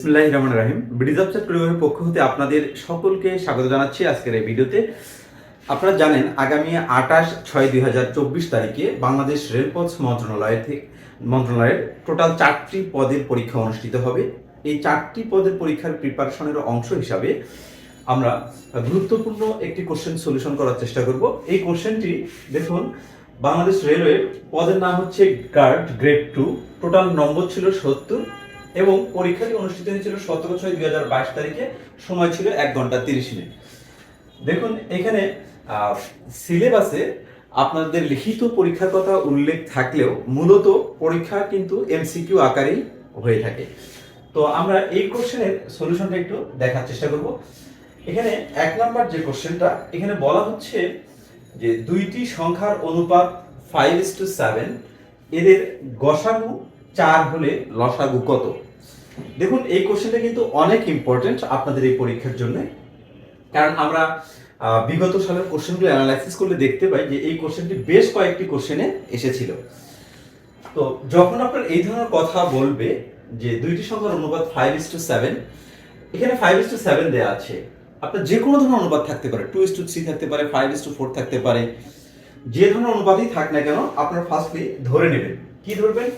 বিসমিল্লাহ রহমান রাহিম। ব্রিজ আপসার পরিবারের পক্ষ হতে আপনাদের সকলকে স্বাগত জানাচ্ছি আজকের এই ভিডিওতে। আপনারা জানেন, আগামী আঠাশ ছয় দুই হাজার চব্বিশ তারিখে বাংলাদেশ রেলপথ মন্ত্রণালয় থেকে মন্ত্রণালয়ের টোটাল চারটি পদের পরীক্ষা অনুষ্ঠিত হবে। এই চারটি পদের পরীক্ষার প্রিপারেশনের অংশ হিসাবে আমরা গুরুত্বপূর্ণ একটি কোশ্চেন সলিউশন করার চেষ্টা করব। এই কোশ্চেনটি, দেখুন, বাংলাদেশ রেলওয়ের পদের নাম হচ্ছে guard, grade two. Total number ছিল সত্তর। এবং পরীক্ষাটি অনুষ্ঠিত হয়েছিল সতেরো ছয় দুই হাজার বাইশ তারিখে, সময় ছিল এক ঘণ্টা তিরিশ মিনিট। দেখুন, এখানে সিলেবাসে আপনাদের লিখিত পরীক্ষার কথা উল্লেখ থাকলেও মূলত পরীক্ষা কিন্তু এমসিকিউ আকারেই হয়ে থাকে। তো আমরা এই কোশ্চেনের সলিউশনটা একটু দেখার চেষ্টা করব। এখানে এক নাম্বার যে কোশ্চেনটা এখানে বলা হচ্ছে যে দুইটি সংখ্যার অনুপাত ফাইভ ইস টু সেভেন এদের গসাগু চার হলে লসাগু কত? দেখুন, এই কোশ্চেনটা কিন্তু অনেক ইম্পর্টেন্ট আপনাদের এই পরীক্ষার জন্য। কারণ আমরা বিগত সালের কোশ্চেনগুলো অ্যানালাইসিস করলে দেখতে পাই যে এই কোশ্চেনটি বেশ কয়েকটি কোশ্চেনে এসেছিল। তো যখন আপনার এই ধরনের কথা বলবে যে দুইটি সংখ্যার অনুপাত ফাইভ ইস টু সেভেন এখানে ফাইভ ইস টু সেভেন দেওয়া আছে। আপনার যে কোনো ধরনের অনুপাত থাকতে পারে। টু ইস টু থ্রি থাকতে পারে ফাইভ ইস টু ফোর থাকতে পারে। যে ধরনের অনুপাতই থাক না কেন, আপনার ফার্স্টলি ধরে নেবেন। কি ধরবেন?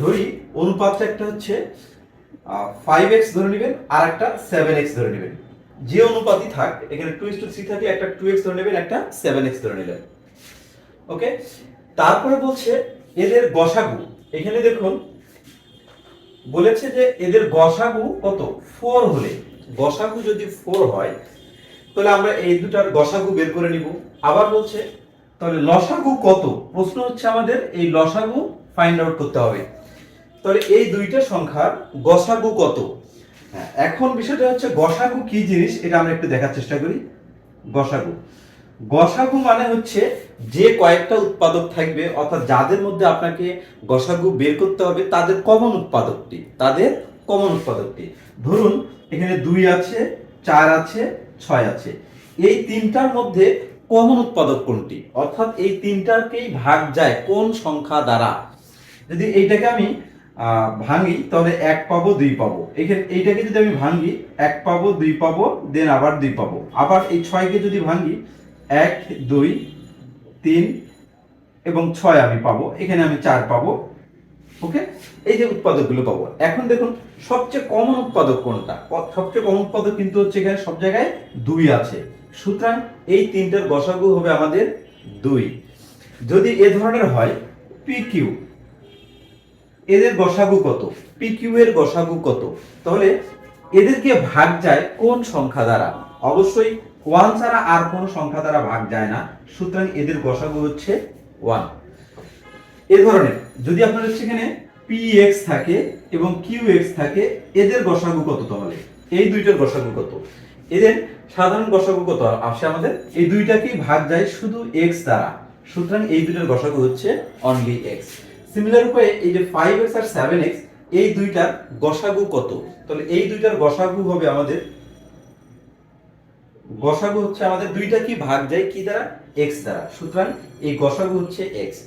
ধরি অনুপাতটা একটা হচ্ছে ফাইভ এক্স ধরে নেবেন, আর একটা সেভেন এক্স ধরে নেবেন। যে অনুপাতই থাক, এখানে টু ইস টু থ্রি থাকে একটা টু এক্স ধরে নেবেন, একটা সেভেন এক্স ধরে নিলেন ওকে তারপরে বলছে, এদের গসাগু, এখানে দেখুন, বলেছে যে এদের গসাগু কত? ফোর হলে। গসাগু যদি ফোর হয়, তাহলে আমরা এই দুটার গসাগু বের করে নিব। আবার বলছে, তাহলে লসাগু কত? প্রশ্ন হচ্ছে আমাদের, এই লসাগু ফাইন্ড আউট করতে হবে। তাহলে এই দুইটা সংখ্যার গসাগু কত? হ্যাঁ, এখন বিষয়টা হচ্ছে গসাগু কি জিনিস? এটা আমরা একটু দেখার চেষ্টা করি। গসাগু। গসাগু মানে হচ্ছে যে কয়েকটা উৎপাদক থাকবে অর্থাৎ যাদের মধ্যে আপনাকে গসাগু বের করতে হবে তাদের কমন উৎপাদকটি তাদের কমন উৎপাদকটি। ধরুন এখানে দুই আছে চার আছে ছয় আছে। এই তিনটার মধ্যে কমন উৎপাদক কোনটি? অর্থাৎ এই তিনটাকেই ভাগ যায় কোন সংখ্যা দ্বারা। যদি এইটাকে আমি ভাঙি তাহলে এক পাবো, দুই পাবো। এখানে এইটাকে যদি আমি ভাঙি, এক পাবো, দুই পাবো, দেন আবার দুই পাবো। আবার এই ছয়কে যদি ভাঙি, এক, দুই, তিন এবং ছয় আমি পাবো। এখানে আমি চার পাবো। ওকে? এই যে উৎপাদকগুলো পাবো। এখন দেখুন, সবচেয়ে কমন উৎপাদক কোনটা? সবচেয়ে কমন উৎপাদক কিন্তু হচ্ছে এখানে সব জায়গায় দুই আছে। সুতরাং এই তিনটার গসাগু হবে আমাদের দুই। যদি এ ধরনের হয় পি কিউ এদের গসাগু কত? পি কিউ এর গসাগু কত? তাহলে এদেরকে ভাগ যায় কোন সংখ্যা দ্বারা? অবশ্যই ওয়ান ছাড়া আর কোন সংখ্যা দ্বারা ভাগ যায় না। সুতরাং এদের গসাগু হচ্ছে ওয়ান এ ধরনের, যদি আপনাদের সেখানে পি এক্স থাকে এবং কিউ এক্স থাকে, এদের গসাগু কত তাহলে? এই দুইটার গসাগু কত? এদের সাধারণ গসাগু কত আসে আমাদের? এই দুইটাকেই ভাগ যায় শুধু এক্স দ্বারা। সুতরাং এই দুইটার গসাগু হচ্ছে অনলি এক্স সিমিলার উপায়ে এই যে ফাইভ এক্স আর সেভেন এক্স এই দুইটার গসাগু কত? তাহলে এই দুইটার গসাগু হবে আমাদের, গসাগু হচ্ছে আমাদের দুইটা কি ভাগ যায়? কি দ্বারা? এক্স দ্বারা। সুতরাং এই গসাগু হচ্ছে এক্স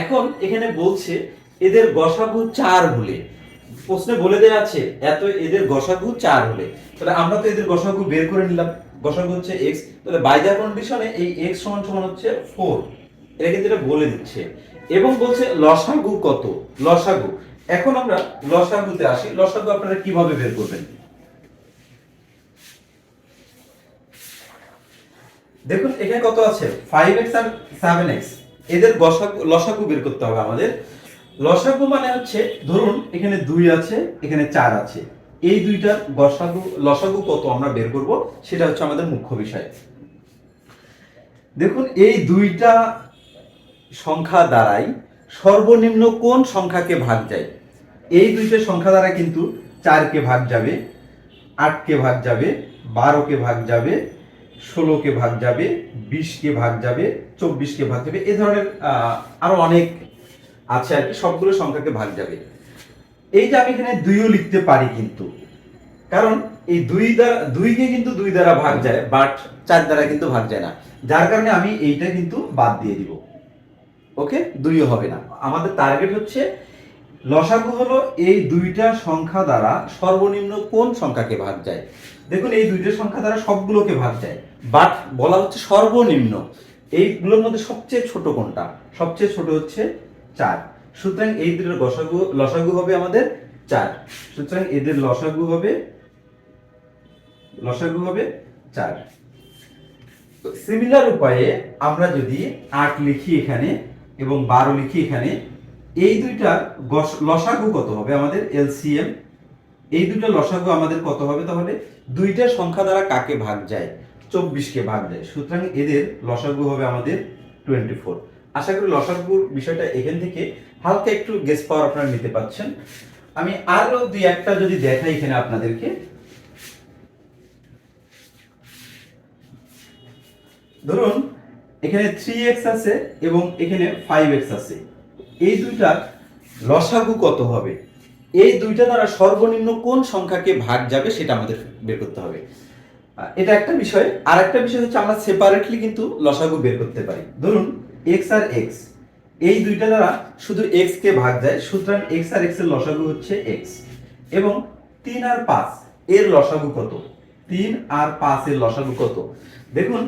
এখন এখানে বলছে এদের গসাগু চার হলে। প্রশ্নে বলে দেওয়া আছে, এত এদের গসাগু চার হলে। তাহলে আমরা তো এদের গসাগু বের করে নিলাম। গসাগু হচ্ছে এক্স তাহলে বাইজার কন্ডিশনে এই এক্স সমান সমান হচ্ছে ফোর এটা কিন্তু এটা বলে দিচ্ছে। এবং বলছে লসাগু কত? লসাগু। এখন আমরা লসাগুতে আসি। লসাগু আপনারা কীভাবে বের করবেন? দেখুন, এখানে কত আছে? ফাইভ এক্স আর সেভেন এক্স এদের লসাগু বের করতে হবে আমাদের। লসাগু মানে হচ্ছে, ধরুন, এখানে দুই আছে, এখানে চার আছে। এই দুইটার গসাগু লসাগু কত আমরা বের করব? সেটা হচ্ছে আমাদের মুখ্য বিষয়। দেখুন, এই দুইটা সংখ্যা দ্বারাই সর্বনিম্ন কোন সংখ্যাকে ভাগ যায়? এই দুইটা সংখ্যা দ্বারা কিন্তু চারকে ভাগ যাবে আটকে ভাগ যাবে বারোকে ভাগ যাবে ষোলোকে ভাগ যাবে বিশকে ভাগ যাবে চব্বিশকে ভাগ যাবে এ ধরনের আহ, আরও অনেক আছে আর কি সবগুলো সংখ্যাকে ভাগ যাবে। এই যে আমি এখানে দুইও লিখতে পারি কিন্তু কারণ এই দুই দ্বারা দুইকে কিন্তু দুই দ্বারা ভাগ যায় বাট চার দ্বারা কিন্তু ভাগ যায় না। যার কারণে আমি এইটা কিন্তু বাদ দিয়ে দিব। ওকে? দুইও হবে না। আমাদের টার্গেট হচ্ছে, লসাগু হলো এই দুইটা সংখ্যা দ্বারা সর্বনিম্ন কোন সংখ্যাকে ভাগ যায়? দেখুন, এই দুইটা সংখ্যা দ্বারা সবগুলোকে ভাগ যায়। বাট বলা হচ্ছে সর্বনিম্ন। এইগুলোর মধ্যে সবচেয়ে ছোট কোনটা? সবচেয়ে ছোট হচ্ছে চার। সুতরাং এই দুটোর লসাগু লসাগু হবে আমাদের চার। সুতরাং এদের লসাগু হবে লসাগু হবে চার। সিমিলার উপায়ে আমরা যদি আট লিখি এখানে এবং বারো লিখি এখানে, এই দুইটা লসাগু কত হবে আমাদের? এলসিএম। এই দুইটা লসাগু আমাদের কত হবে তাহলে? দুইটা সংখ্যা দ্বারা কাকে ভাগ যায়? চব্বিশকে ভাগ যায়। সুতরাং এদের লসাগু হবে আমাদের টোয়েন্টি ফোর আশা করি লসাগুর বিষয়টা এখান থেকে হালকা একটু গেস পাওয়ার আপনারা নিতে পাচ্ছেন। আমি আরও দুই একটা যদি দেখাই এখানে আপনাদেরকে। ধরুন এখানে থ্রি এক্স আছে এবং এখানে ফাইভ এক্স আছে। এই দুইটার লসাগু কত হবে? এই দুইটা দ্বারা সর্বনিম্ন কোন সংখ্যাকে ভাগ যাবে সেটা আমাদের বের করতে হবে। এটা একটা বিষয়। আর একটা বিষয় হচ্ছে আমরা সেপারেটলি কিন্তু লসাগু বের করতে পারি। ধরুন এক্স আর এক্স এই দুইটা দ্বারা শুধু এক্স কে ভাগ যায়, সুতরাং এক্স আর এক্সের লসাগু হচ্ছে এক্স এবং তিন আর পাঁচ, এর লসাগু কত? তিন আর পাঁচ এর লসাগু কত? দেখুন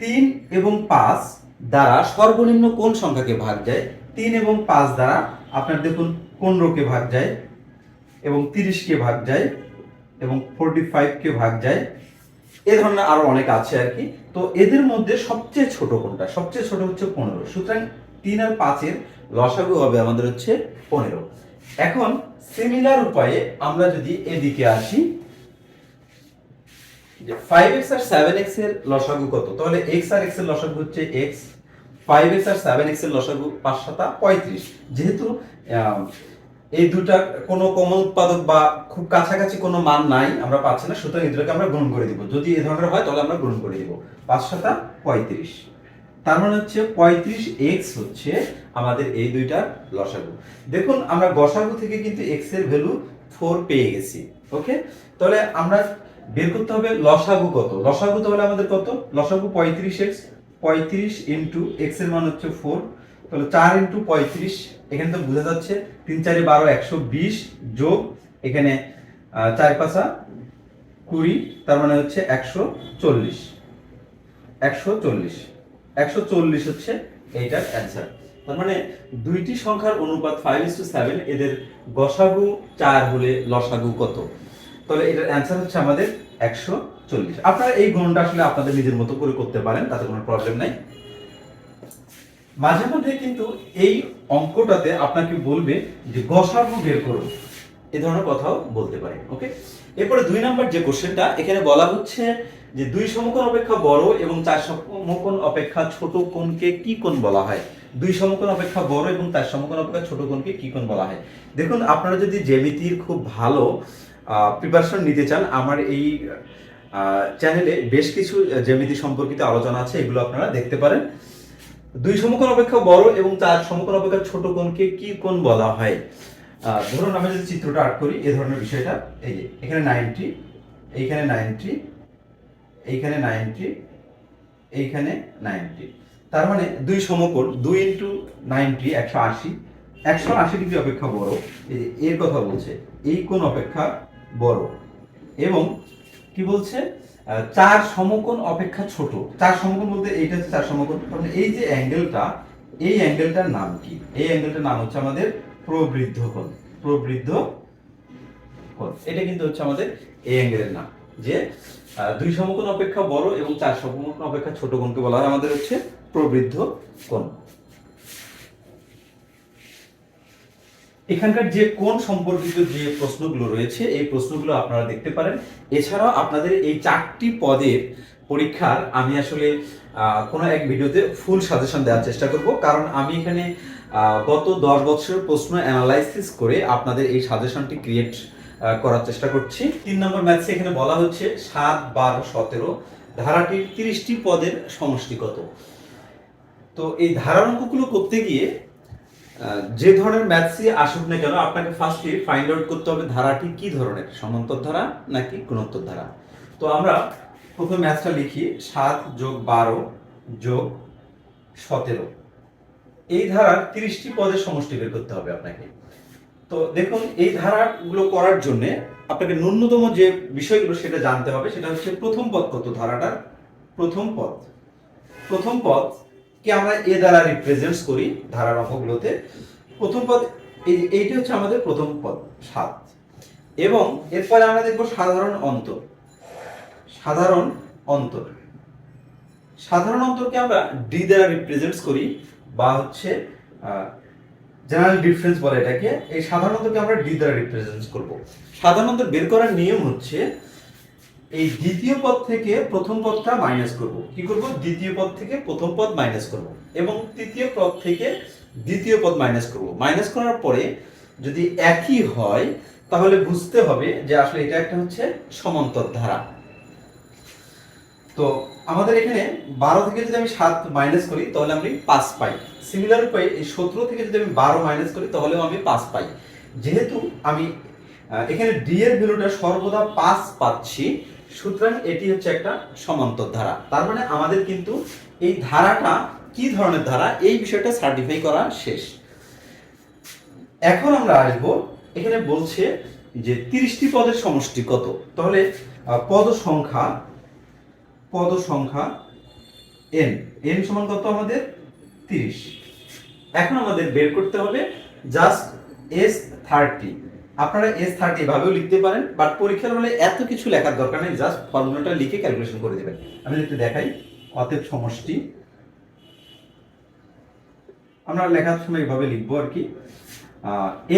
তিন এবং পাঁচ দ্বারা সর্বনিম্ন কোন সংখ্যাকে ভাগ যায়? তিন এবং পাঁচ দ্বারা আপনার দেখুন পনেরোকে ভাগ যায় এবং তিরিশকে ভাগ যায় এবং ফোরটি ফাইভকে ভাগ যায়। এ ধরনের আরও অনেক আছে আর কি। তো এদের মধ্যে সবচেয়ে ছোট কোনটা? সবচেয়ে ছোট হচ্ছে পনেরো। সুতরাং তিন আর পাঁচের লসাগু হবে আমাদের হচ্ছে পনেরো। এখন সিমিলার উপায়ে আমরা যদি এদিকে আসি যে ফাইভ এক্স আর সেভেন এক্সের লসাগু কত? তাহলে এক্স আর এক্সের লসাগু হচ্ছে ফাইভ এক্স আর সেভেন এক্সের লসাগু পাঁচ সাতা পঁয়ত্রিশ। যেহেতু এই দুটার কোনো কমন উৎপাদক বা খুব কাছাকাছি কোনো মান নাই, আমরা পাচ্ছি না, সুতরাং এই আমরা গ্রহণ করে দিব। যদি এ ধরনের হয়, তাহলে আমরা গ্রহণ করে দিব। পাঁচ সাতা পঁয়ত্রিশ। তার মানে হচ্ছে পঁয়ত্রিশ এক্স হচ্ছে আমাদের এই দুইটার লসাগু। দেখুন, আমরা গসাগু থেকে কিন্তু এক্সের ভ্যালু ফোর পেয়ে গেছি। ওকে তাহলে আমরা বের করতে হবে লসাগু কত? লসাগু তাহলে আমাদের কত? লসাগু পঁয়ত্রিশ এক্স, পঁয়ত্রিশ ইন্টু এক্সের মান হচ্ছে ফোর। তাহলে চার ইন্টু পঁয়ত্রিশ, এখানে তো বোঝা যাচ্ছে তিন চারে বারো একশো বিশ যোগ এখানে চার পাঁচা কুড়ি, তার মানে হচ্ছে একশো চল্লিশ। একশো চল্লিশ। একশো চল্লিশ হচ্ছে এইটার অ্যান্সার তার মানে দুইটি সংখ্যার অনুপাত ফাইভ ইস টু সেভেন এদের গসাগু চার হলে লসাগু কত? তাহলে এটার অ্যান্সার হচ্ছে আমাদের একশো চল্লিশ। আপনারা এই গুণটা আসলে আপনাদের নিজের মতো করে করতে পারেন, তাতে কোনো প্রবলেম নাই। মাঝে মধ্যে কিন্তু এই অঙ্কটাতে আপনাকে বলবে যে গসাগু বের করুন এ ধরনের কথাও বলতে পারে ওকে এরপরে দুই নাম্বার যে কোশ্চেনটা এখানে বলা হচ্ছে যে দুই সমকোণ অপেক্ষা বড় এবং চার সমকোণ অপেক্ষা ছোট কোণকে কি কোণ বলা হয়? দুই সমকোণ অপেক্ষা বড় এবং চার সমকোণ অপেক্ষা ছোট কোণকে কি কোণ বলা হয়? দেখুন, আপনারা যদি জ্যামিতির খুব ভালো প্রিপারেশন নিতে চান, আমার এই চ্যানেলে বেশ কিছু জ্যামিতি সম্পর্কিত আলোচনা আছে, এগুলো আপনারা দেখতে পারেন। দুই সমকোণ অপেক্ষা বড় এবং তার সমকোণ অপেক্ষা ছোট কোণকে কি কোণ বলা হয়? ধরুন আমি যদি চিত্রটা আর্ট করি এই ধরনের বিষয়টা, এই যে, এখানে নাইনটি এইখানে নাইনটি এইখানে নাইনটি এইখানে নাইনটি তার মানে দুই সমকোণ, দুই ইন্টু নাইনটি একশো আশি একশো আশি ডিগ্রি অপেক্ষা বড়। এই যে, এর কথা বলছে, এই কোণ অপেক্ষা বড়। এবং কি বলছে? চার সমকোণ অপেক্ষা ছোট। চার সমকোণ বলতে এইটা হচ্ছে চার সমকোণ। তার মানে এই যে অ্যাঙ্গেলটা, এই অ্যাঙ্গেলটার নাম কি? এই অ্যাঙ্গেলটার নাম হচ্ছে আমাদের প্রবৃদ্ধ কোণ। প্রবৃদ্ধ কোণ। এটা কিন্তু হচ্ছে আমাদের এই অ্যাঙ্গেলের নাম। যে দুই সমকোণ অপেক্ষা বড় এবং চার সমকোণ অপেক্ষা ছোট কোণকে বলা হয় আমাদের হচ্ছে প্রবৃদ্ধ কোণ। এখানকার যে কোন সম্পর্কিত যে প্রশ্নগুলো রয়েছে, এই প্রশ্নগুলো আপনারা দেখতে পারেন। এছাড়াও আপনাদের এই চারটি পদের পরীক্ষার আমি আসলে কোনো এক ভিডিওতে ফুল সাজেশন দেওয়ার চেষ্টা করব। কারণ আমি এখানে গত দশ বছরের প্রশ্ন অ্যানালাইসিস করে আপনাদের এই সাজেশনটি ক্রিয়েট করার চেষ্টা করছি। তিন নম্বর ম্যাথসে এখানে বলা হচ্ছে সাত বারো সতেরো, ধারাটির তিরিশটি পদের সমষ্টি কত তো এই ধারার অঙ্কগুলো করতে গিয়ে যে ধরনের ম্যাথসই আসুক না কেন, আপনাকে ফার্স্টে ফাইন্ড আউট করতে হবে ধারাটি কি ধরনের, সমান্তর ধারা নাকি গুণোত্তর ধারা। তো আমরা প্রথমে ম্যাথসটা লিখি, সাত যোগ বারো যোগ সতেরো। এই ধারার তিরিশটি পদের সমষ্টি বের করতে হবে আপনাকে। তো দেখুন, এই ধারাগুলো করার জন্য আপনাকে ন্যূনতম যে বিষয়গুলো সেটা জানতে হবে, সেটা হচ্ছে প্রথম পদ কত ধারাটার? প্রথম পদ। প্রথম পদ কে আমরা এ দ্বারা রিপ্রেজেন্ট করি ধারার অঙ্কগুলোতে প্রথম পদ, এই এইটা হচ্ছে আমাদের প্রথম পদ, সাত। এবং এরপরে আমরা দেখব সাধারণ অন্তর। সাধারণ অন্তর। সাধারণ অন্তরকে আমরা ডি দ্বারা রিপ্রেজেন্টস করি বা হচ্ছে জেনারেল ডিফারেন্স বলে এটাকে। এই সাধারণ অন্তরকে আমরা ডি দ্বারা রিপ্রেজেন্ট করব। সাধারণ অন্তর বের করার নিয়ম হচ্ছে এই দ্বিতীয় পদ থেকে প্রথম পদটা মাইনাস করব। কি করব? দ্বিতীয় পদ থেকে প্রথম পদ মাইনাস করব এবং তৃতীয় পদ থেকে দ্বিতীয় পদ মাইনাস করব। মাইনাস করার পরে যদি একই হয়, তাহলে বুঝতে হবে যে আসলে এটা একটা হচ্ছে সমান্তর ধারা। তো আমাদের এখানে বারো থেকে যদি আমি সাত মাইনাস করি, তাহলে আমি পাঁচ পাই। সিমিলার উপায়ে এই সতেরো থেকে যদি আমি বারো মাইনাস করি, তাহলেও আমি পাঁচ পাই। যেহেতু আমি এখানে ডি এর ভ্যালুটা সর্বদা পাঁচ পাচ্ছি সুতরাং এটি হচ্ছে একটা সমান্তর ধারা। তার মানে আমাদের কিন্তু এই ধারাটা কি ধরনের ধারা, এই বিষয়টা সার্টিফাই করা শেষ। এখন আমরা আসব, এখানে বলছে যে তিরিশটি পদের সমষ্টি কত? তাহলে পদ সংখ্যা পদ সংখ্যা এন এন সমান কত আমাদের? তিরিশ। এখন আমাদের বের করতে হবে জাস্ট এস থার্টি আপনারা এস থার্টি এভাবেও লিখতে পারেন বাট পরীক্ষার হলে এত কিছু লেখার দরকার নেই জাস্ট ফর্মুলাটা লিখে ক্যালকুলেশন করে দেবেন। আমি একটু দেখাই, অতএব সমষ্টি। আমরা লেখার সময় এভাবে লিখব আর কি।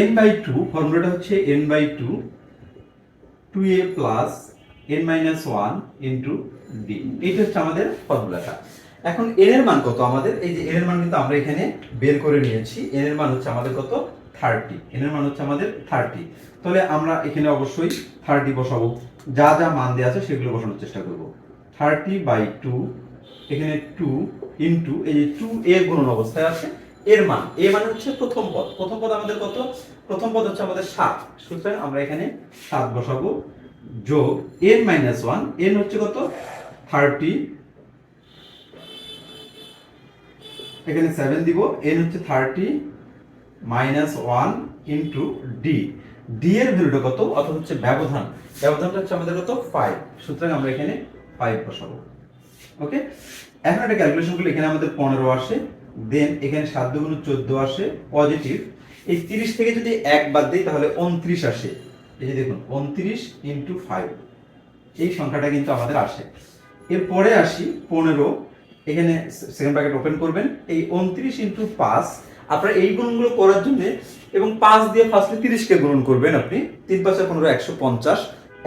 এন বাই টু ফর্মুলাটা হচ্ছে n by two two a plus n minus one into d এইটা হচ্ছে আমাদের ফর্মুলাটা এখন এর মান কত আমাদের? এই যে এর মান কিন্তু আমরা এখানে বের করে নিয়েছি। এর মান হচ্ছে আমাদের কত? থার্টি এন এর মান হচ্ছে আমাদের থার্টি। তাহলে আমরা এখানে অবশ্যই থার্টি বসাবো। যা যা মান দেওয়া আছে সেগুলো বসানোর চেষ্টা করব। থার্টি বাই টু, এখানে টু ইন্টু, এই যে টু এ গুণন অবস্থায় আছে, এর মান, এ মানে হচ্ছে প্রথম পদ। প্রথম পদ আমাদের কত? প্রথম পদ হচ্ছে আমাদের সাত। সুতরাং আমরা এখানে সাত বসাবো যোগ এন মাইনাস ওয়ান। এন হচ্ছে কত? থার্টি। এখানে সেভেন দিব, এন হচ্ছে thirty. Minus one into d. D এর ভ্যালুটা কত? অর্থাৎ হচ্ছে ব্যবধান। ব্যবধানটা হচ্ছে আমাদের কত? ফাইভ সুতরাং আমরা এখানে ফাইভ বসাবো। ওকে এখন একটা ক্যালকুলেশন করলে এখানে আমাদের পনেরো আসে। দেন এখানে সাত দুগুণ চোদ্দ আসে। পজিটিভ এই তিরিশ থেকে যদি এক বাদ দিই, তাহলে উনত্রিশ আসে। এই যে দেখুন, উনত্রিশ ইন্টু ফাইভ এই সংখ্যাটা কিন্তু আমাদের আসে। এরপরে আসি পনেরো। এখানে সেকেন্ড ব্র্যাকেট ওপেন করবেন। এই উনত্রিশ ইন্টু পাঁচ আপনার এই গুণগুলো করার জন্য এবং পাঁচ দিয়ে ফার্স্টে তিরিশকে গুণন করবেন আপনি, তিন পাঁচে পনেরো, একশো পঞ্চাশ।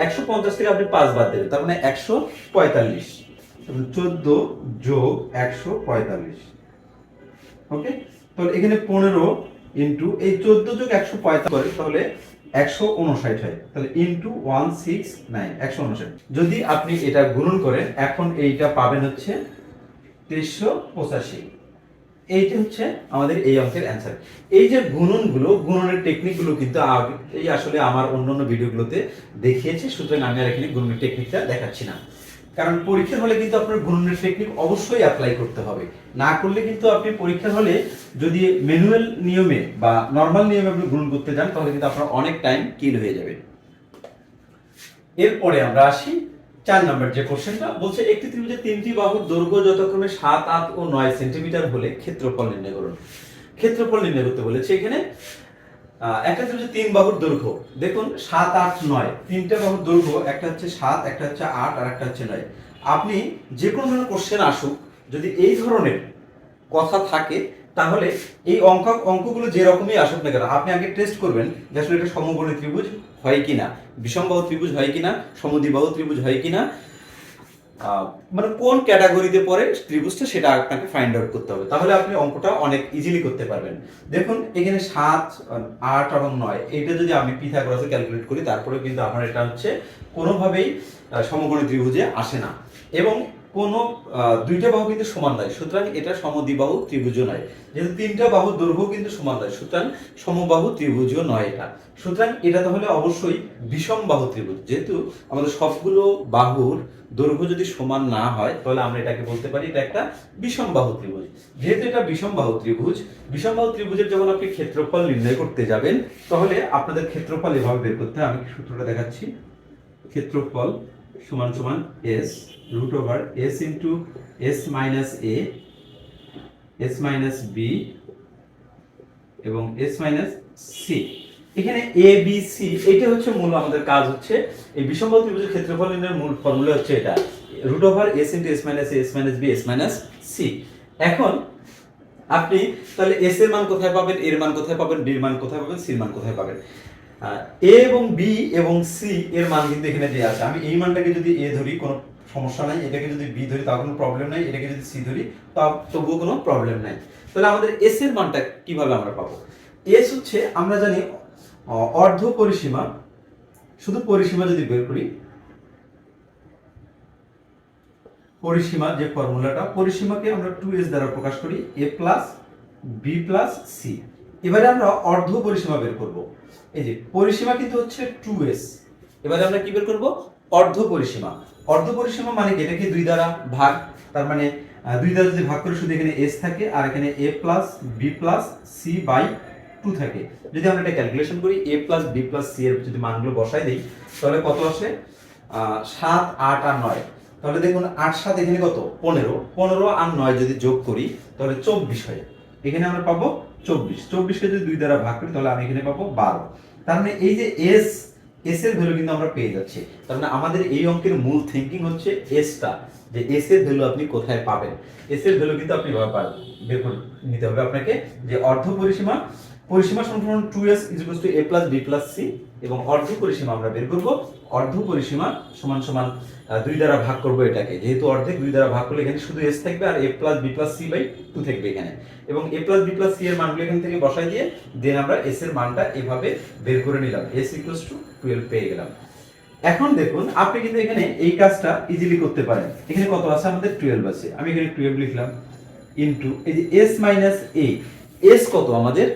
একশো পঞ্চাশ থেকে আপনি পাঁচ বাদ দেবেন, তার মানে একশো পঁয়তাল্লিশ। চোদ্দ যোগ একশো পঁয়তাল্লিশ। ওকে? তাহলে এখানে পনেরো ইন্টু এই চোদ্দ যোগ একশো পঁয়তাল্লিশ তাহলে একশো উনষাট হয়। তাহলে ইন্টু ওয়ান সিক্স নাইন একশো উনষাট। যদি আপনি এটা গুণন করেন, এখন এইটা পাবেন হচ্ছে তেইশশো পঁচাশি। এইটা হচ্ছে আমাদের এই অঙ্কের অ্যান্সার এই যে গুণনগুলো, গুণনের টেকনিকগুলো কিন্তু এই আসলে আমার অন্য অন্য ভিডিওগুলোতে দেখিয়েছে, সুতরাং আমি আর এখানে গুণনের টেকনিকটা দেখাচ্ছি না। কারণ পরীক্ষার হলে কিন্তু আপনার গুণনের টেকনিক অবশ্যই অ্যাপ্লাই করতে হবে। না করলে কিন্তু আপনি পরীক্ষার হলে যদি ম্যানুয়াল নিয়মে বা নর্মাল নিয়মে আপনি গুণন করতে যান, তাহলে কিন্তু আপনার অনেক টাইম কিল হয়ে যাবে। এরপরে আমরা আসি চার নম্বর যে কোশ্চেনটা বলছে, একটি ত্রিভুজের তিনটি বাহুর দৈর্ঘ্য যথাক্রমে সাত, আট ও নয় সেন্টিমিটার হলে ক্ষেত্রফল নির্ণয় করুন। ক্ষেত্রফল নির্ণয় করতে বলেছে এখানে একটা ত্রিভুজের তিন বাহুর দৈর্ঘ্য। দেখুন, সাত, আট, নয়, তিনটা বাহুর দৈর্ঘ্য, একটা হচ্ছে সাত, একটা হচ্ছে আট, আর একটা হচ্ছে নয়। আপনি যে কোনো ধরনের কোশ্চেন আসুক, যদি এই ধরনের কথা থাকে তাহলে এই অঙ্ক অঙ্কগুলো যে রকমই আসুক না কেন আপনি আগে টেস্ট করবেন যে আসলে এটা সমকোণী ত্রিভুজ হয় কিনা বিষমবাহু ত্রিভুজ হয় কিনা সমদ্বিবাহু ত্রিভুজ হয় কিনা আহ, মানে কোন ক্যাটাগরিতে পড়ে ত্রিভুজটা সেটা আপনাকে ফাইন্ড আউট করতে হবে। তাহলে আপনি অঙ্কটা অনেক ইজিলি করতে পারবেন। দেখুন এখানে সাত আট এবং নয় এটা যদি আমি পিথাগোরাসে ক্যালকুলেট করি তারপরে কিন্তু আমার এটা হচ্ছে কোনোভাবেই আহ, সমকোণী ত্রিভুজে আসে না। এবং কোনো দুইটা বাহু কিন্তু সমান নয়। সুতরাং এটা সমদ্বিবাহু ত্রিভুজ নয়। যেহেতু তিনটা বাহু দৈর্ঘ্য কিন্তু সমান নয়, সুতরাং সমবাহু, ত্রিভুজও নয় এটা। সুতরাং এটা তাহলে অবশ্যই বিষম বাহু, ত্রিভুজ। যেহেতু আমাদের সবগুলো বাহুর দৈর্ঘ্য যদি সমান না হয়, তাহলে আমরা এটাকে বলতে পারি এটা একটা বিষম বাহু, ত্রিভুজ। যেহেতু এটা বিষম বাহু, ত্রিভুজ, বিষম বাহু, ত্রিভুজের যখন আপনি ক্ষেত্রফল নির্ণয় করতে যাবেন, তাহলে আপনাদের ক্ষেত্রফল এভাবে বের করতে আমি সূত্রটা দেখাচ্ছি? ক্ষেত্রফল সমান সমান s root over s into s minus a s minus b এবং এস মাইনাস সি এখানে এ বি সি এটা হচ্ছে মূল আমাদের কাজ হচ্ছে। এই বিষম ত্রিভুজের ক্ষেত্রফল নির্ণয়ের মূল ফর্মুলা হচ্ছে এটা। Root over s into s minus s minus b s minus c এখন আপনি তাহলে এস এর মান কোথায় পাবেন এর মান কোথায় পাবেন বি এর মান কোথায় পাবেন সির মান কোথায় পাবেন? এ এবং বি এবং সি এর মান কিন্তু এখানে দেওয়া আছে। আমি এই মানটাকে যদি এ ধরি, কোনো সমস্যা নাই। এটাকে যদি বি ধরি, তাও কোনো প্রবলেম নাই। এটাকে যদি সি ধরি তা তবুও কোনো প্রবলেম নাই। তাহলে আমাদের এস এর মানটা কীভাবে আমরা পাবো? এস হচ্ছে, আমরা জানি অর্ধ পরিসীমা। শুধু পরিসীমা যদি বের করি, পরিসীমা যে ফর্মুলাটা, পরিসীমাকে আমরা টু এস দ্বারা প্রকাশ করি a plus b plus c এবারে আমরা অর্ধ পরিসীমা বের করব। এই যে, পরিসীমা কিন্তু হচ্ছে টু এস এবারে আমরা কি বের করব? অর্ধ পরিসীমা। অর্ধ পরিসীমা মানে কি? এটাকে দুই দ্বারা ভাগ, তার মানে দুই দ্বারা যদি ভাগ করি, শুধু এখানে এস থাকে আর এখানে a plus b plus c by two থাকে। যদি আমরা এটা ক্যালকুলেশন করি a plus b plus c এর যদি মানগুলো বসাই দিই, তাহলে কত আসে? সাত, আট আর নয়। তাহলে দেখুন, আট, সাত এখানে কত? পনেরো। পনেরো আর নয় যদি যোগ করি, তাহলে চব্বিশ হয়। এখানে আমরা পাবো চব্বিশ। চব্বিশকে যদি দুই দ্বারা ভাগ করি, তাহলে আমি এখানে পাবো বারো। তার মানে এই যে এস এস এর ভ্যালু কিন্তু আমরা পেয়ে যাচ্ছি। তার মানে আমাদের এই অঙ্কের মূল থিঙ্কিং হচ্ছে এসটা যে এস এর ভ্যালু আপনি কোথায় পাবেন? এস এর ভ্যালু কিন্তু আপনি পাবেন বের নিতে হবে আপনাকে, যে অর্ধ পরিসীমা পরিসীমা সমান two s is to a plus b plus c এবং অর্ধ পরিসীমা আমরা বের করব। অর্ধ পরিসীমা সমান সমান দুই দ্বারা ভাগ করব এটাকে। যেহেতু অর্ধেক দুই দ্বারা ভাগ করলে এখানে শুধু এস থাকবে আর a plus b plus c by two থাকবে এখানে। এবং a plus b plus c এর মানগুলো এখান থেকে বসাই দিয়ে দেন আমরা এস এর মানটা এভাবে বের করে নিলাম। এস ইকুয়ালস টু টুয়েলভ পেয়ে গেলাম। এখন দেখুন, আপনি কিন্তু এখানে এই কাজটা ইজিলি করতে পারেন। এখানে কত আছে? আমাদের টুয়েলভ আছে। আমি এখানে টুয়েলভ লিখলাম ইন্টু এই যে এস মাইনাস এ এস কত আমাদের?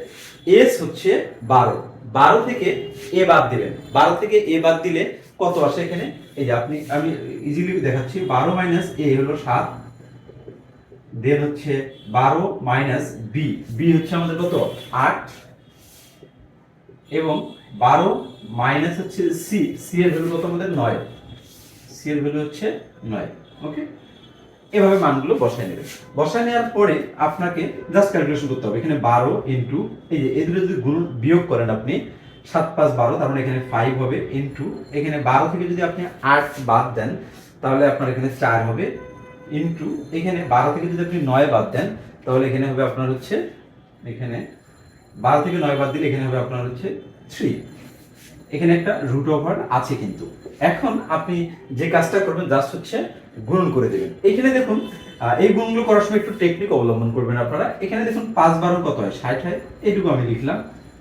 এস হচ্ছে বারো। বারো থেকে এ বাদ দিলেন। বারো থেকে এ বাদ দিলে কত আসে এখানে? এই যে আপনি, আমি ইজিলি দেখাচ্ছি, বারো মাইনাস এ হলো সাত দেন হচ্ছে বারো মাইনাস বি বি হচ্ছে আমাদের কত? আট। এবং বারো মাইনাস হচ্ছে সি সি এর ভ্যালু কত আমাদের? নয়। সি এর ভ্যালু হচ্ছে নয়। ওকে এভাবে মানগুলো বসায় নেবে। বসায় নেওয়ার পরে আপনাকে জাস্ট ক্যালকুলেশন করতে হবে। এখানে বারো ইন্টু এই যে এগুলো যদি গুণ বিয়োগ করেন আপনি, সাত পাঁচ বারো, তার মানে এখানে ফাইভ হবে ইন্টু এখানে বারো থেকে যদি আপনি আট বাদ দেন, তাহলে আপনার এখানে চার হবে ইন্টু এখানে বারো থেকে যদি আপনি নয় বাদ দেন, তাহলে এখানে হবে আপনার হচ্ছে, এখানে বারো থেকে নয় বাদ দিলে এখানে হবে আপনার হচ্ছে থ্রি এখানে একটা রুট ওভার আছে কিন্তু। এখন আপনি যে কাজটা করবেন জাস্ট হচ্ছে গুণন করে দেবেন। এখানে দেখুন এই গুণগুলো করার সময় একটু টেকনিক অবলম্বন করবেন আপনারা। এখানে দেখুন, পাঁচ বারো কত হয়? ষাট হয়। এইটুকু আমি লিখলাম।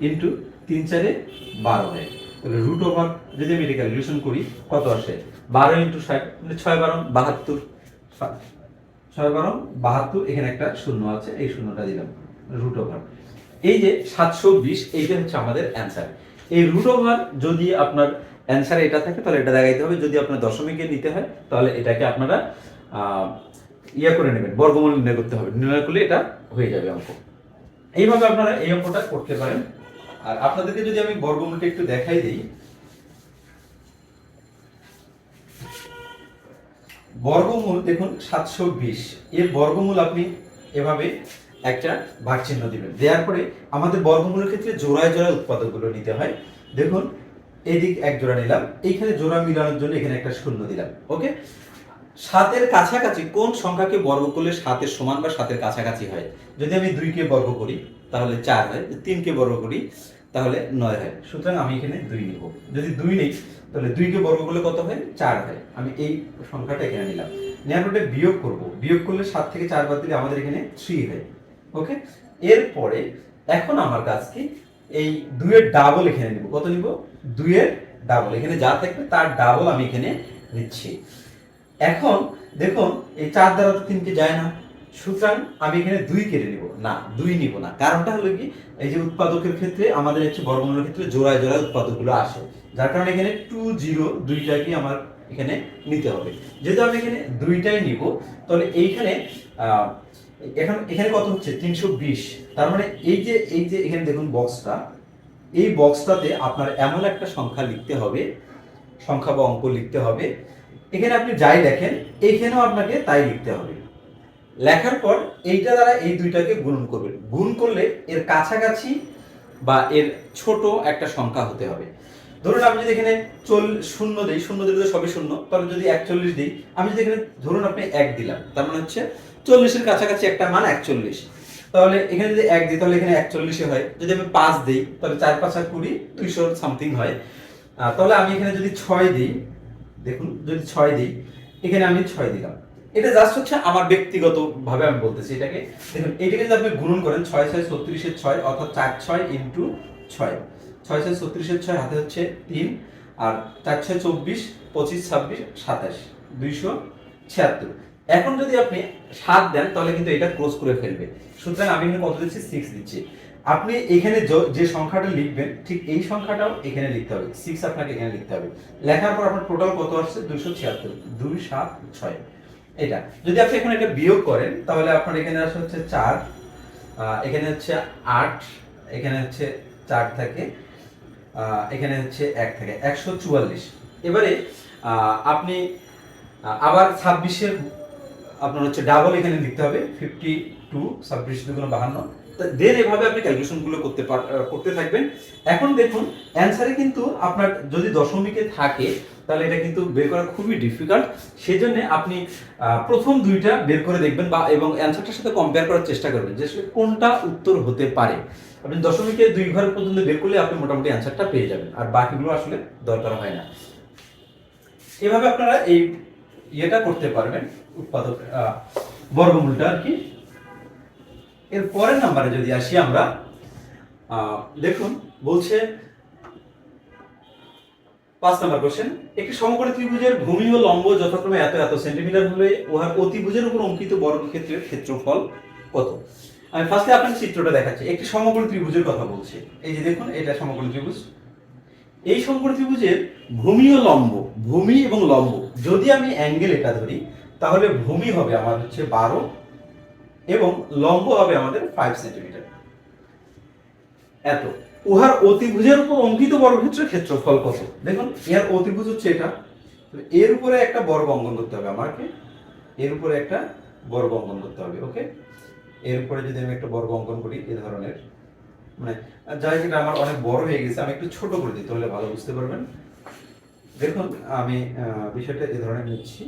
ইন্টু তিন চারে বারো হয়। তাহলে রুট ওভার যদি আমি এটা ক্যালকুলেশন করি, কত আসে? বারো ইন্টু ষাট মানে ছয় বারো বাহাত্তর। ছয় বারো বাহাত্তর, এখানে একটা শূন্য আছে, এই শূন্যটা দিলাম রুট ওভার এই যে সাতশো বিশ, এইটা হচ্ছে আমাদের অ্যান্সার এই রুট ওভার যদি আপনার অ্যান্সার এটা থাকে, তাহলে এটা দেখাইতে হবে। যদি আপনার দশমিকে নিতে হয়, তাহলে এটাকে আপনারা ইয়া করে নেবেন, বর্গমূল নির্ণয় করতে হবে। নির্ণয় করলে এটা হয়ে যাবে অঙ্ক। এইভাবে আপনারা এই অঙ্কটা করতে পারেন। আর আপনাদেরকে যদি আমি বর্গমূলটা একটু দেখাই দিই। বর্গমূল, দেখুন, সাতশো বিশ। এর বর্গমূল আপনি এভাবে একটা ভাগ চিহ্ন দিবেন। দেওয়ার পরে আমাদের বর্গমূলের ক্ষেত্রে জোড়ায় জোড়ায় উৎপাদকগুলো নিতে হয়। দেখুন এদিক এক জোড়া নিলাম। এইখানে জোড়া মিলানোর জন্য এখানে একটা শূন্য দিলাম। ওকে? সাতের কাছাকাছি কোন সংখ্যাকে বর্গ করলে সাতের সমান বা সাতের কাছাকাছি হয়? যদি আমি দুইকে বর্গ করি, তাহলে চার হয়। তিনকে বর্গ করি, তাহলে নয় হয়। সুতরাং আমি এখানে দুই নিব। যদি দুই নেই, তাহলে দুইকে বর্গ করলে কত হয়? চার হয়। আমি এই সংখ্যাটা এখানে নিলাম। নেওয়ার পরে বিয়োগ করব। বিয়োগ করলে সাত থেকে চার বাদ দিলে আমাদের এখানে থ্রি হয়। ওকে? এরপরে এখন আমার কাজ কি এই দুইয়ের ডাবল এখানে নিব। কত নিব? দুইয়ের ডাবল এখানে যা থাকবে তার ডাবল আমি এখানে নিচ্ছি এখন দেখুন, এই চার দ্বারা তো তিনকে যায় না। সুতরাং আমি এখানে দুই কেটে নিব। না, দুই নিব না। কারণটা হলো কি? এই যে উৎপাদকের ক্ষেত্রে আমাদের হচ্ছে বর্গমূলের ক্ষেত্রে জোড়ায় জোড়ায় উৎপাদকগুলো আসে। যার কারণে এখানে টু জিরো দুইটাকে আমার এখানে নিতে হবে। যেহেতু আমি এখানে দুইটাই নিব, তাহলে এইখানে এখন এখানে কত হচ্ছে? তিনশো বিশ। তার মানে এই যে এই যে এখানে দেখুন বক্সটা এই বক্সটাতে আপনার এমন একটা সংখ্যা লিখতে হবে, সংখ্যা বা অঙ্ক লিখতে হবে। এখানে আপনি যাই লেখেন, এইখানেও আপনাকে তাই লিখতে হবে। লেখার পর এইটা দ্বারা এই দুইটাকে গুণন করবেন। গুণ করলে এর কাছাকাছি বা এর ছোট একটা সংখ্যা হতে হবে। ধরুন আমি যদি এখানে চল, শূন্য দিই, শূন্য দিলে তো সবই শূন্য। তাহলে যদি একচল্লিশ দিই, আমি যদি এখানে ধরুন আপনি এক দিলাম, তার মানে হচ্ছে চল্লিশের কাছাকাছি একটা মান একচল্লিশ। তাহলে এখানে যদি এক দিই, তাহলে এখানে একচল্লিশে হয়। যদি আমি পাঁচ দিই, তাহলে চার, পাঁচ, আর কুড়ি, দুইশো সামথিং হয়। তাহলে আমি এখানে যদি ছয় দিই, দেখুন, যদি ছয় দিই, এখানে আমি ছয় দিলাম। এটা জাস্ট হচ্ছে আমার ব্যক্তিগত ভাবে আমি বলতেছি এটাকে। দেখুন, এটাকে যদি আপনি গুণন করেন, ছয় ছয়, ছত্রিশের ছয় অর্থাৎ চার, ছয় ইন্টু ছয়। ছয় ছয়, ছত্রিশের ছয় হাতে হচ্ছে তিন, আর চার, ছয়, চব্বিশ, পঁচিশ, ছাব্বিশ, সাতাশ, দুইশো ছিয়াত্তর। এখন যদি আপনি সাত দেন, তাহলে কিন্তু এটা ক্লোজ করে ফেলবে। সুতরাং আমি এখানে কত দিচ্ছি? সিক্স দিচ্ছি। আপনি এখানে যে সংখ্যাটা লিখবেন, ঠিক এই সংখ্যাটাও এখানে লিখতে হবে। সিক্স আপনাকে এখানে লিখতে হবে। লেখার পর আপনার টোটাল কত আসছে? দুইশো ছিয়াত্তর। দুই, সাত, ছয়। এটা। যদি আপনি এখন এটা বিয়োগ করেন, তাহলে আপনার এখানে আসে হচ্ছে চার এখানে হচ্ছে আট, এখানে হচ্ছে চার থাকে এখানে হচ্ছে এক থাকে, একশো চুয়াল্লিশ। এবারে আপনি আবার ছাব্বিশের আপনার হচ্ছে ডাবল এখানে লিখতে হবে ফিফটি টু ছাব্বিশ দুগুণ বাহান্ন দেন এভাবে আপনি ক্যালকুলেশনগুলো করতে করতে থাকবেন। এখন দেখুন অ্যান্সারে কিন্তু আপনার যদি দশমিকে থাকে, তাহলে এটা কিন্তু বের করা খুবই ডিফিকাল্ট সেজন্য আপনি প্রথম দুইটা বের করে দেখবেন বা, এবং অ্যান্সারটার সাথে কম্পেয়ার করার চেষ্টা করবেন যে কোনটা উত্তর হতে পারে। আপনি দশমিকে দুই ঘর পর্যন্ত বের করলে আপনি মোটামুটি অ্যান্সারটা পেয়ে যাবেন। আর বাকিগুলো আসলে দরকার হয় না। এভাবে আপনারা এই ইয়েটা করতে পারবেন, উৎপাদক বর্গমূলটা আর কি। এর পরের নাম্বারে যদি আসি আমরা দেখুন, বলছে পাঁচ নাম্বার কোশ্চেন একটি সমকোণী ত্রিভুজের ভূমি ও লম্ব যথাক্রমে এত এত সেন্টিমিটার হলে উহার অতিভুজের উপর অঙ্কিত বর্গক্ষেত্রের ক্ষেত্রফল কত? আমি ফার্স্টে আপনার চিত্রটা দেখাচ্ছি, একটি সমকোণী ত্রিভুজের কথা বলছি। এই যে দেখুন, এটা সমকোণী ত্রিভুজ। এই সমকোণী ত্রিভুজের ভূমি ও লম্ব, ভূমি এবং লম্ব যদি আমি অ্যাঙ্গেল এটা ধরি, তাহলে ভূমি হবে আমার হচ্ছে বারো এবং লম্ব হবে আমাদের ফাইভ সেন্টিমিটার এত। উহার অতিভুজের উপর অঙ্কিত বর্গক্ষেত্রের ক্ষেত্রফল কত? দেখুন, এর অতিভুজ হচ্ছে এটা। এর উপরে একটা বর্গ অঙ্কন করতে হবে আমাকে। এর উপরে একটা বর্গ অঙ্কন করতে হবে, ওকে? এর উপরে যদি আমি একটা বর্গ অঙ্কন করি, এ ধরনের। মানে যাই এটা আমার অনেক বড় হয়ে গেছে, আমি একটু ছোট করে দিই, তাহলে ভালো বুঝতে পারবেন। দেখুন, আমি বিষয়টা এ ধরনের নিচ্ছি।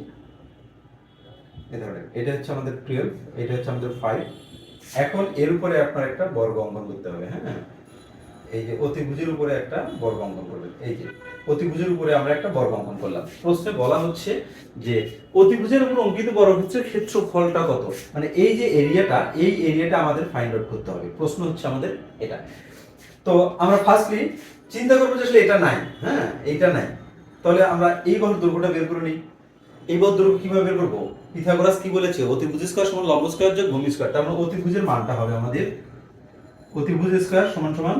এ ধরনের। এটা হচ্ছে আমাদের টুয়েলভ এটা হচ্ছে আমাদের ফাইভ এখন এর উপরে আপনার একটা বর্গ অঙ্কন করতে হবে হ্যাঁ? এই যে অতিভুজের উপরে একটা বর্গ অঙ্কন করবেন। এই যে অতিভুজের উপরে আমরা একটা বর্গ অঙ্কন করলাম। প্রশ্নে বলা হচ্ছে যে অতিভুজের উপর অঙ্কিত বর্গক্ষেত্রের ক্ষেত্রফলটা কত? মানে এই যে এরিয়াটা, এই এরিয়াটা আমাদের ফাইন্ড আউট করতে হবে। প্রশ্ন হচ্ছে আমাদের এটা। তো আমরা ফার্স্টলি চিন্তা করব যে আসলে এটা নাই হ্যাঁ? এটা নাই। তাহলে আমরা এই বহর দৈর্ঘ্যটা বের করে নিই। এই বহর দৈর্ঘ্য কীভাবে বের করব? পিথাগোরাস কি বলেছে? অতিভুজ স্কয়ার সমান লম্ব স্কয়ার যোগ ভূমি স্কয়ার। তার মানে অতিভুজের মানটা হবে আমাদের। অতিভুজ স্কয়ার সমান সমান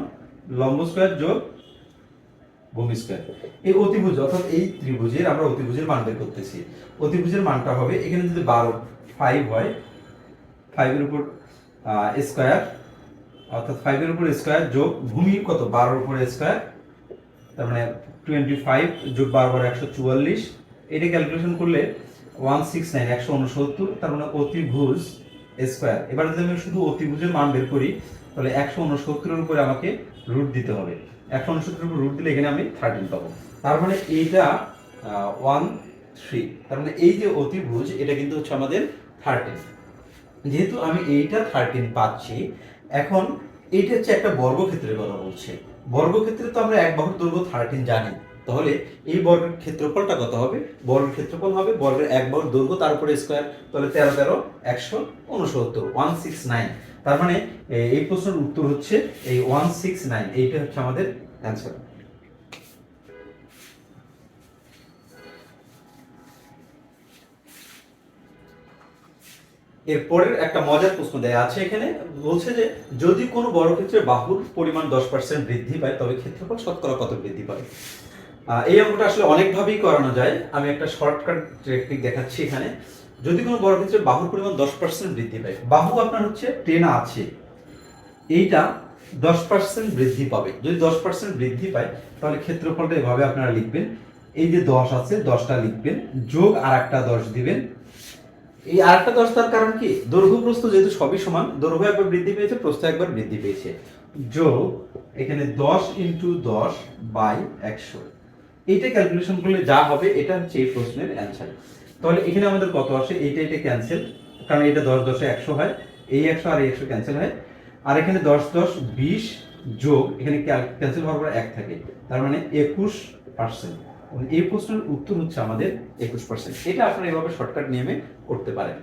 লম্ব স্কয়ার যোগ ভূমি স্কয়ার। এই অতিভুজ অর্থাৎ এই ত্রিভুজের আমরা অতিভুজের মান বের করতেছি। অতিভুজের মানটা হবে এখানে যদি বারো ফাইভ হয় ফাইভের উপর স্কয়ার, অর্থাৎ ফাইভের উপর স্কয়ার যোগ ভূমি কত? বারোর উপর স্কয়ার, তার মানে টোয়েন্টি ফাইভ যোগ বারো বারো একশো চুয়াল্লিশ। এটা ক্যালকুলেশন করলে ওয়ান সিক্স নাইন একশো উনসত্তর, তার মানে অতিভুজ স্কয়ার এবার যদি আমি শুধু অতিভুজের মান বের করি, তাহলে একশো উনসত্তরের উপরে আমাকে রুট দিতে হবে। একশো উনসত্তরের উপর রুট দিলে এখানে আমি থার্টিন পাবো। তার মানে এইটা ওয়ান থ্রি তার মানে এই যে অতিভুজ, এটা কিন্তু হচ্ছে আমাদের থার্টিন যেহেতু আমি এইটা থার্টিন পাচ্ছি, এখন এইটা হচ্ছে একটা বর্গক্ষেত্রের কথা বলছে। বর্গক্ষেত্রে তো আমরা এক বাহুর দৈর্ঘ্য থার্টিন জানি। তাহলে এই বর্গের ক্ষেত্রফলটা কত হবে? বর্গের ক্ষেত্রফল হবে বর্গের এক বাহুর দৈর্ঘ্য তার উপরে স্কোয়ার তাহলে তেরো তেরো, একশো, উনসত্তর ওয়ান সিক্স নাইন তার মানে এই প্রশ্নের উত্তর হচ্ছে এই ওয়ান সিক্স নাইন এইটা হচ্ছে আমাদের অ্যান্সার এরপরের একটা মজার প্রশ্ন দেয়া আছে এখানে, বলছে যে যদি কোনো ক্ষেত্রে বাহুর পরিমাণ দশ পার্সেন্ট বৃদ্ধি পায়, তবে ক্ষেত্রফল শতকরা কত বৃদ্ধি পাবে? এই অঙ্কটা আসলে অনেকভাবেই করানো যায়। আমি একটা শর্টকাট টেকনিক দেখাচ্ছি এখানে। যদি কোনো বড় ক্ষেত্রে বাহুর পরিমাণ দশ পার্সেন্ট বৃদ্ধি পায়, বাহু আপনার হচ্ছে টেন আছে। এইটা দশ পার্সেন্ট বৃদ্ধি পাবে। যদি দশ পার্সেন্ট বৃদ্ধি পায়, তাহলে ক্ষেত্রফলটা এভাবে আপনারা লিখবেন। এই যে দশ আছে, দশটা লিখবেন। যোগ আর একটা দশ দিবেন। এই আরেকটা দশ তার কারণ কি? দৈর্ঘ্য প্রস্থ যেহেতু সবই সমান, দৈর্ঘ্য একবার বৃদ্ধি পেয়েছে, প্রস্থ একবার বৃদ্ধি পেয়েছে। যোগ, এখানে দশ ইন্টু দশ বাই একশো। এইটা ক্যালকুলেশন করলে যা হবে, এটা হচ্ছে এই প্রশ্নের অ্যান্সার তাহলে এখানে আমাদের কত আসে? এইটা এটা ক্যান্সেল কারণ এটা দশ দশে একশো হয়। এই একশো আর এই একশো ক্যান্সেল হয়। আর এখানে দশ দশ বিশ যোগ, এখানে ক্যান্সেল হওয়ার পর এক থাকে। তার মানে একুশ পার্সেন্ট এই প্রশ্নের উত্তর হচ্ছে আমাদের একুশ পার্সেন্ট এটা আপনারা এভাবে শর্টকাট নিয়মে করতে পারেন।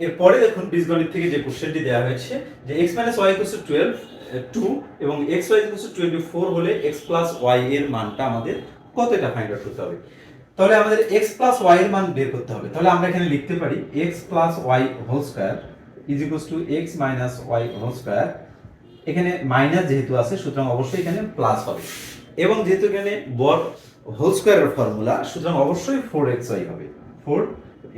এরপরে দেখুন বীজগণিত থেকে যে কোশ্চেনটি দেওয়া হয়েছে, যে x minus y equal twelve two এবং x y equal to twenty four হলে এক্স প্লাস ওয়াই এর মানটা আমাদের কত এটা ফাইন্ড আউট করতে হবে? তাহলে আমাদের এক্স প্লাস ওয়াই এর মান বের করতে হবে। তাহলে আমরা এখানে লিখতে পারি x plus y whole square is equal to x minus y whole square এখানে মাইনাস যেহেতু আছে, সুতরাং অবশ্যই এখানে প্লাস হবে। এবং যেহেতু এখানে বর হোল স্কোয়ারের ফর্মুলা সুতরাং অবশ্যই ফোর এক্স ওয়াই হবে। ফোর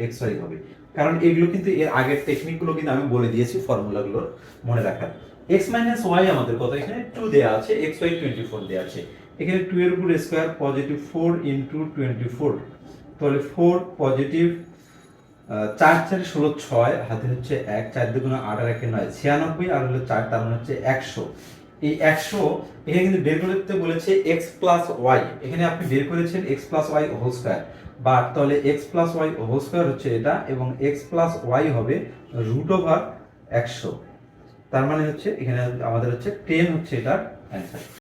এক্স ওয়াই হবে। কারণ এগুলো কিন্তু এর আগের টেকনিকগুলো কিন্তু আমি বলে দিয়েছি ফর্মুলাগুলো মনে রাখার। এক্স মাইনাস ওয়াই আমাদের কত? এখানে টু দেওয়া আছে এক্স ওয়াই টোয়েন্টি ফোর দেওয়া আছে। এখানে টু এর উপর square positive four into twenty four তাহলে ফোর পজিটিভ চার চারে ষোলো ছয় হাতে হচ্ছে এক, চার দুগুণ আট আর একে নয়, ছিয়ানব্বই আর হলো চার, তার মানে হচ্ছে একশো। এই একশো এখানে কিন্তু বের করতে বলেছে এক্স প্লাস ওয়াই এখানে আপনি বের করেছেন x plus y whole square বা তাহলে x plus y whole square হচ্ছে এটা এবং এক্স প্লাস ওয়াই হবে রুট ওভার একশো। তার মানে হচ্ছে এখানে আমাদের হচ্ছে টেন হচ্ছে এটার অ্যান্সার